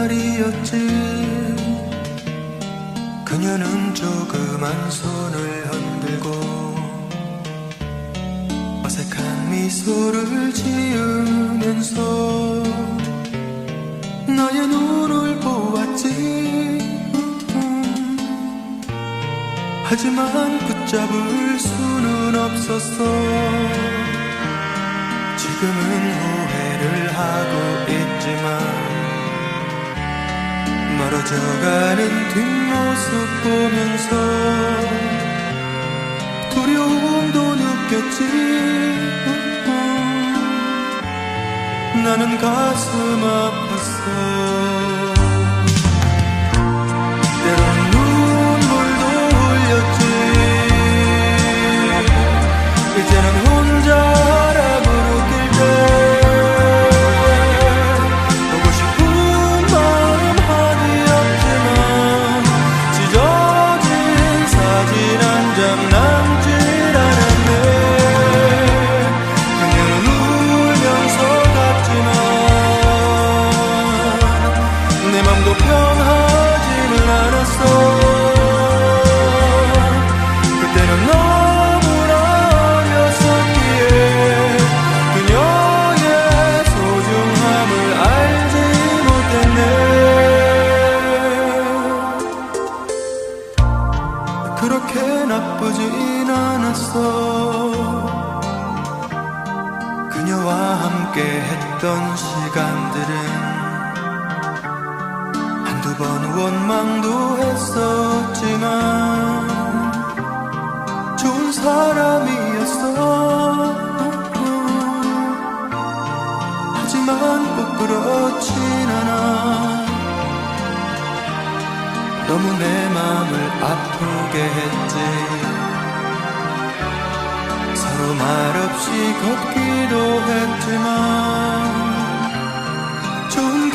날이었지. 그녀는 조그만 손을 흔들고 어색한 미소를 지으면서 나의 눈을 보았지. 하지만 붙잡을 수는 없었어. 지금은 멀어져가는 뒷모습 보면서 두려움도 느꼈지. 나는 가슴 아팠어 그렇게 나쁘진 않았어. 그녀와 함께 했던 시간들은 한두 번 원망도 했었지만 좋은 사람이었어. 하지만 꼭 그렇진 않아 너무 내 맘을 아프게 했지. 서로 말없이 걷기도 했지만 좋은